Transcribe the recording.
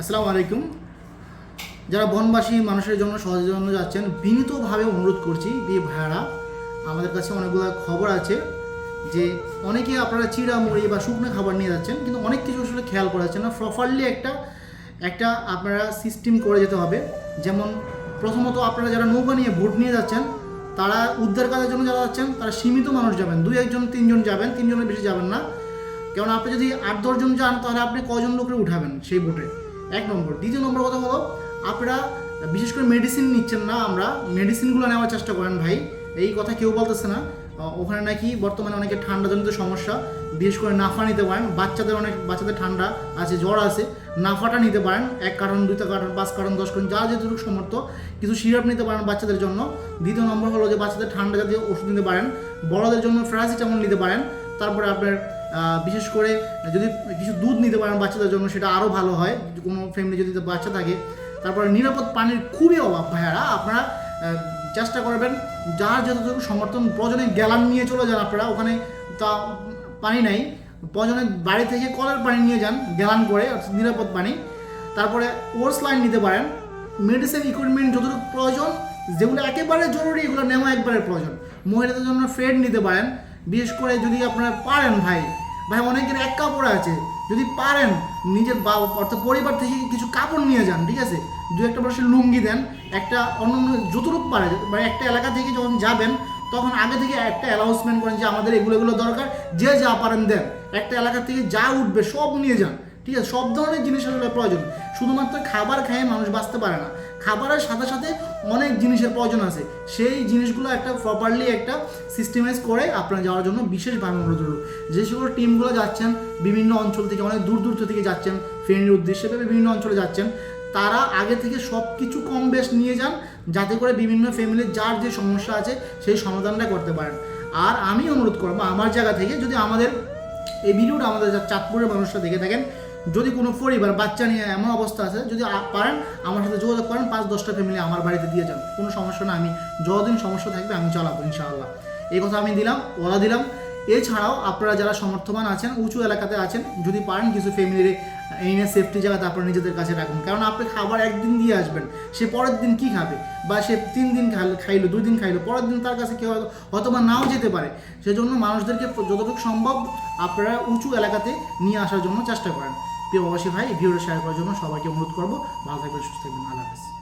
আসসালামু আলাইকুম। যারা বনবাসী মানুষের জন্য সহজের যাচ্ছেন, বিনীতভাবে অনুরোধ করছি বিয়ে ভাড়া আমাদের কাছে অনেকগুলো খবর আছে যে অনেকে আপনারা চিড়া মুড়ি বা শুকনো খাবার নিয়ে যাচ্ছেন, কিন্তু অনেক কিছু আসলে খেয়াল করা যাচ্ছে না। প্রপারলি একটা একটা আপনারা সিস্টেম করে যেতে হবে। যেমন প্রথমত আপনারা যারা নৌকা নিয়ে ভোট নিয়ে যাচ্ছেন, তারা উদ্ধার কাজের জন্য যারা যাচ্ছেন, তারা সীমিত মানুষ যাবেন। দুই একজন, তিনজন যাবেন, তিনজনের বেশি যাবেন না। কারণ আপনি যদি আট দশজন যান, তাহলে আপনি কজন লোকের উঠাবেন সেই বোটে? এক নম্বর। দ্বিতীয় নম্বর কথা হলো, আপনারা বিশেষ করে মেডিসিন নিচ্ছেন না আমরা মেডিসিনগুলো নেওয়ার চেষ্টা করেন ভাই। এই কথা কেউ বলতেছে না। ওখানে নাকি বর্তমানে অনেকে ঠান্ডাজনিত সমস্যা, বিশেষ করে নাফা নিতে পারেন। বাচ্চাদের অনেক, বাচ্চাদের ঠান্ডা আছে, জ্বর আছে, নাফাটা নিতে পারেন। এক কারণ দুইটা কারণ পাঁচ কারণ দশ কারণ যা যেটুকু সমর্থ কিছু সিরাপ নিতে পারেন বাচ্চাদের জন্য। দ্বিতীয় নম্বর হলো যে বাচ্চাদের ঠান্ডা জাতীয় ওষুধ নিতে পারেন। বড়দের জন্য ফ্রাসিটামল নিতে পারেন। তারপরে আপনার বিশেষ করে যদি কিছু দুধ নিতে পারেন বাচ্চাদের জন্য, সেটা আরও ভালো হয়। কোনো ফ্যামিলি যদি বাচ্চা থাকে, তারপরে নিরাপদ পানির খুবই অভাব, ভাইয়ারা। আপনারা চেষ্টা করবেন, যার যতটুকু সমর্থন, প্রয়োজনে গ্যালান নিয়ে চলে যান আপনারা। ওখানে তা পানি নাই। প্রয়োজনে বাড়ি থেকে কলের পানি নিয়ে যান গ্যালান করে নিরাপদ পানি। তারপরে ওর্স লাইন নিতে পারেন। মেডিসিন ইকুইপমেন্ট যতটুকু প্রয়োজন, যেগুলো একেবারে জরুরি, এগুলো নেওয়া একবারে প্রয়োজন। মহিলাদের জন্য ফ্রেড নিতে পারেন। বিশেষ করে যদি আপনারা পারেন ভাই ভাই অনেকের এক কাপড় আছে, যদি পারেন নিজের বা, অর্থাৎ পরিবার থেকে কিছু কাপড় নিয়ে যান, ঠিক আছে? দু একটা বছর লুঙ্গি দেন, একটা অন্য অন্য যতটুকু পারে মানে একটা এলাকা থেকে যখন যাবেন, তখন আগে থেকে একটা অ্যানাউন্সমেন্ট করেন যে আমাদের এগুলো এগুলো দরকার, যে যা পারেন দেন। একটা এলাকা থেকে যা উঠবে, সব নিয়ে যান, ঠিক আছে? সব ধরনের জিনিস প্রয়োজন। শুধুমাত্র খাবার খেয়ে মানুষ বাঁচতে পারে না। খাবারের সাথে সাথে অনেক জিনিসের প্রয়োজন আছে। সেই জিনিসগুলো একটা প্রপারলি একটা সিস্টেমাইজ করে আপনারা যাওয়ার জন্য বিশেষভাবে অনুরোধ করব যে সকল টিমগুলো যাচ্ছেন, বিভিন্ন অঞ্চল থেকে, অনেক দূর দূর থেকে যাচ্ছেন ফ্রেন্ডের উদ্দেশ্যে বিভিন্ন অঞ্চলে যাচ্ছেন, তারা আগে থেকে সব কিছু কম বেশ নিয়ে যান, যাতে করে বিভিন্ন ফ্যামিলির যার যে সমস্যা আছে, সেই সমাধানটা করতে পারেন। আর আমি অনুরোধ করব, আমার জায়গা থেকে যদি আমাদের এই ভিডিওটা আমাদের চাঁদপুরের মানুষরা দেখে থাকেন যদি কোনো পরিবার, বাচ্চা নিয়ে এমন অবস্থা আছে, যদি পারেন, আমার সাথে যোগাযোগ করেন, পাঁচ, দশটা ফ্যামিলি আমার বাড়িতে দিয়ে যান। কোনো সমস্যা না, আমি যতদিন সমস্যা থাকবে আমি চালাবো, ইনশাআল্লাহ। এই কথা আমি দিলাম, ওরা দিলাম। এছাড়াও আপনারা যারা সমর্থবান আছেন, উঁচু এলাকাতে আছেন, যদি পারেন কিছু ফ্যামিলির এনে সেফটি জায়গাতে আপনারা নিজেদের কাছে রাখুন। কারণ আপনি খাবার একদিন দিয়ে আসবেন, সে পরের দিন কি খাবে? বা সে তিন দিন খাইলো, দুই দিন খাইলো, পরের দিন তার কাছে কেউ হয়তো বা নাও যেতে পারে। সেজন্য মানুষদেরকে যতটুকু সম্ভব আপনারা উঁচু এলাকাতে নিয়ে আসার জন্য চেষ্টা করেন। প্রিয় প্রবাসী ভাই, ভিডিওটা শেয়ার করার জন্য সবাইকে অনুরোধ করব। ভালো থাকবেন, সুস্থ থাকবেন। আল্লাহ হাফেজ।